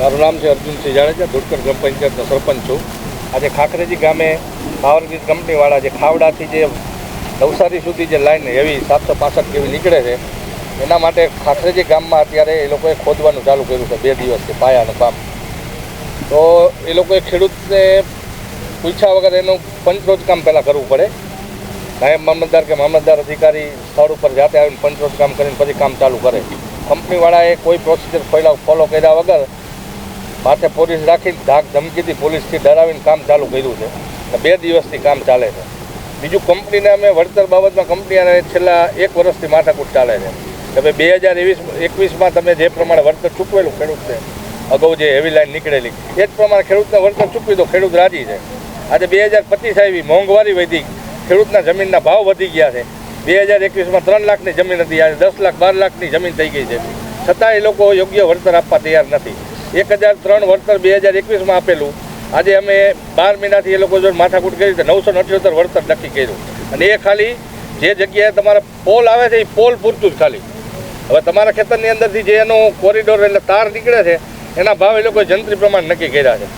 મારું નામ છે અર્જુનસિંહ જાડેજા ધુડકર ગ્રામ પંચાયતનો સરપંચ છું. આજે ખાખરેજી ગામે પાવર ગ્રીડ કંપનીવાળા જે ખાવડાથી જે નવસારી સુધી જે લાઈન એવી સાતસો પાસઠ કેવી નીકળે છે, એના માટે ખાખરેજી ગામમાં અત્યારે એ લોકોએ ખોદવાનું ચાલુ કર્યું છે, બે દિવસથી પાયાનું કામ. તો એ લોકોએ ખેડૂતને પૂછ્યા વગર એનું પંચરોજ કામ પહેલાં કરવું પડે. નાયબ મામલતદાર કે મામલતદાર અધિકારી સ્થળ ઉપર જાતે આવીને પંચરોજ કામ કરીને પછી કામ ચાલુ કરે. કંપનીવાળાએ કોઈ પ્રોસિજર ફોલો ફોલો કર્યા વગર માથે પોલીસ રાખીને ધાક ધમકીથી પોલીસથી ડરાવીને કામ ચાલુ કર્યું છે. અને બે દિવસથી કામ ચાલે છે. બીજું કંપનીને અમે વળતર બાબતમાં કંપનીને છેલ્લા એક વર્ષથી માથાકૂટ ચાલે છે. કે ભાઈ બે હજાર એકવીસ, એકવીસમાં તમે જે પ્રમાણે વળતર ચૂકવેલું ખેડૂતને અગાઉ જે હેવી લાઈન નીકળેલી, એ જ પ્રમાણે ખેડૂતને વળતર ચૂકવી દો, ખેડૂત રાજી છે. આજે બે હજાર પચીસ આવી, મોંઘવારી વધી, ખેડૂતના જમીનના ભાવ વધી ગયા છે. બે હજાર એકવીસમાં ત્રણ લાખની જમીન હતી, આજે દસ લાખ, બાર લાખની જમીન થઈ ગઈ છે. છતાં એ લોકો યોગ્ય વળતર આપવા તૈયાર નથી. એક હજાર ત્રણ વળતર બે હજાર એકવીસમાં આપેલું. આજે અમે બાર મહિનાથી એ લોકો જો માથાકૂટ કરી તો નવસો અઠ્યોતેર વળતર નક્કી કર્યું. અને એ ખાલી જે જગ્યાએ તમારા પોલ આવે છે, એ પોલ પૂરતું જ ખાલી. હવે તમારા ખેતરની અંદરથી જે એનો કોરિડોર એટલે તાર નીકળે છે, એના ભાવ એ લોકોએ જંત્રી પ્રમાણે નક્કી કર્યા છે.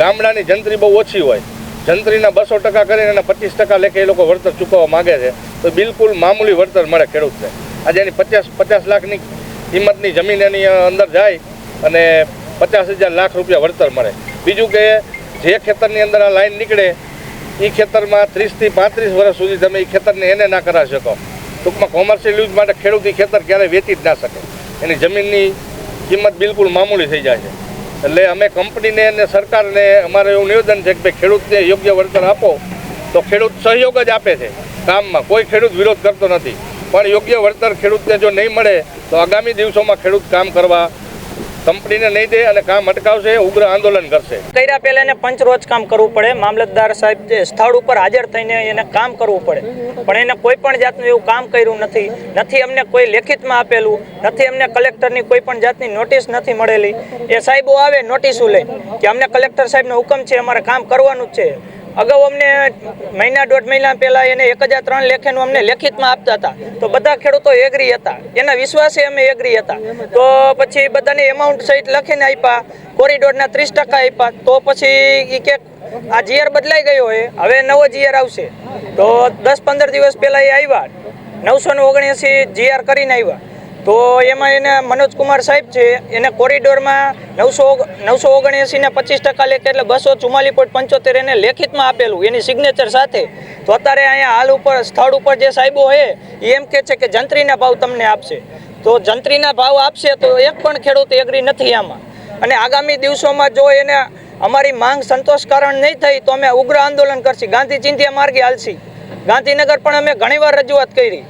ગામડાની જંત્રી બહુ ઓછી હોય. જંત્રીના બસો ટકા કરીને એના પચીસ ટકા લેખે એ લોકો વળતર ચૂકવવા માગે છે. તો બિલકુલ મામૂલી વળતર મળે ખેડૂતને. આજે એની પચાસ પચાસ લાખની કિંમતની જમીન એની અંદર જાય અને પચાસ હજાર લાખ રૂપિયા વળતર મળે. બીજું કે જે ખેતરની અંદર આ લાઈન નીકળે એ ખેતરમાં ત્રીસથી પાંત્રીસ વર્ષ સુધી તમે એ ખેતરને એને ના કરાવી શકો. ટૂંકમાં કોમર્શિયલ યુઝ માટે ખેડૂત એ ખેતર ક્યારેય વેચી જ ના શકે. એની જમીનની કિંમત બિલકુલ મામૂલી થઈ જાય છે. એટલે અમે કંપનીને અને સરકારને અમારે એવું નિવેદન છે કે ખેડૂતને યોગ્ય વળતર આપો, તો ખેડૂત સહયોગ જ આપે છે. કામમાં કોઈ ખેડૂત વિરોધ કરતો નથી. પણ યોગ્ય વળતર ખેડૂતને જો નહીં મળે, તો આગામી દિવસોમાં ખેડૂત કામ કરવા કંપનીને નહીં દે અને કામ અટકાવશે, ઉગ્ર આંદોલન કરશે. કર્યા પહેલા એને પંચરોજ કામ કરવું પડે. મામલતદાર સાહેબ જે સ્થળ ઉપર હાજર થઈને એને કામ કરવું પડે. પણ એને કોઈ પણ જાતનું એવું કામ કર્યું નથી. નથી અમને કોઈ લેખિતમાં આપેલું, નથી અમને કલેક્ટરની કોઈ પણ જાતની નોટિસ નથી મળેલી. એ સાહેબો આવે, નોટિસો લે કે અમને કલેક્ટર સાહેબનો હુકમ છે, અમારે કામ કરવાનું જ છે. અગાઉ અમને મહિના દોઢ મહિના પહેલા એને એક હજાર ત્રણ લેખેનું અમને લેખિતમાં આપતા હતા. તો બધા ખેડૂતો એગ્રી હતા. એના વિશ્વાસે અમે એગ્રી હતા. તો પછી બધાને એમાઉન્ટ સહિત લખીને આપ્યા. કોરિડોરના ત્રીસ ટકા આપ્યા. તો પછી એ કે આ જીઆર બદલાઈ ગયો હોય હવે નવો જીઆર આવશે. તો દસ પંદર દિવસ પહેલાં એ આવ્યા. નવસો ને ઓગણએંસી જીઆર કરીને આવ્યા. તો એમાં એને મનોજ કુમાર સાહેબ છે, એને કોરિડોરમાં નવસો નવસો ઓગણએંસી ને પચીસ ટકા લેખે એટલે બસો ચુમ્માલીસ પોઈન્ટ પંચોતેર એને લેખિતમાં આપેલું, એની સિગ્નેચર સાથે. તો અત્યારે અહીંયા હાલ ઉપર, સ્થળ ઉપર જે સાહેબો છે એમ કહે છે કે જંત્રીના ભાવ તમને આપશે. તો જંત્રીના ભાવ આપશે તો એક પણ ખેડૂત એગ્રી નથી આમાં. અને આગામી દિવસોમાં જો એને અમારી માંગ સંતોષકારણ નહીં થઈ, તો અમે ઉગ્ર આંદોલન કરશી. ગાંધી ચિંધ્યા માર્ગે હાલશી. ગાંધીનગર પણ અમે ઘણીવાર રજૂઆત કરી.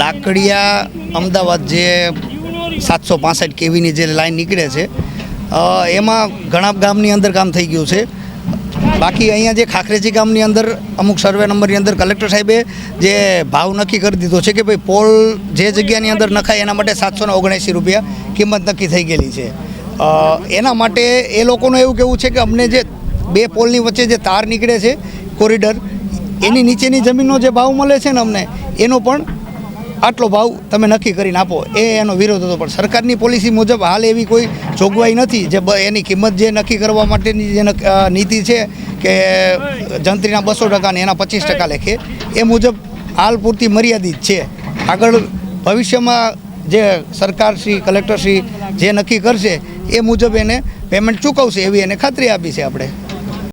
લાકડિયા અમદાવાદ જે સાતસો પાસઠ કેવીની જે લાઈન નીકળે છે એમાં ઘણા ગામની અંદર કામ થઈ ગયું છે. બાકી અહીંયા જે ખાખરેજી ગામની અંદર અમુક સર્વે નંબરની અંદર કલેક્ટર સાહેબે જે ભાવ નક્કી કરી દીધો છે કે ભાઈ પોલ જે જગ્યાની અંદર નખાય એના માટે સાતસો ઓગણએંસી રૂપિયા કિંમત નક્કી થઈ ગયેલી છે. એના માટે એ લોકોનું એવું કેવું છે કે અમને જે બે પોલની વચ્ચે જે તાર નીકળે છે કોરિડર, એની નીચેની જમીનનો જે ભાવ મળે છે ને અમને એનો પણ આટલો ભાવ તમે નક્કી કરીને આપો. એ એનો વિરોધ હતો. પણ સરકારની પોલિસી મુજબ હાલ એવી કોઈ જોગવાઈ નથી જે એની કિંમત જે નક્કી કરવા માટેની જે નીતિ છે કે જંત્રીના બસો ટકાને એના પચીસ ટકા લેખે, એ મુજબ હાલ પૂરતી મર્યાદિત છે. આગળ ભવિષ્યમાં જે સરકારશ્રી કલેક્ટરશ્રી જે નક્કી કરશે, એ મુજબ એને પેમેન્ટ ચૂકવશે એવી એને ખાતરી આપી છે આપણે.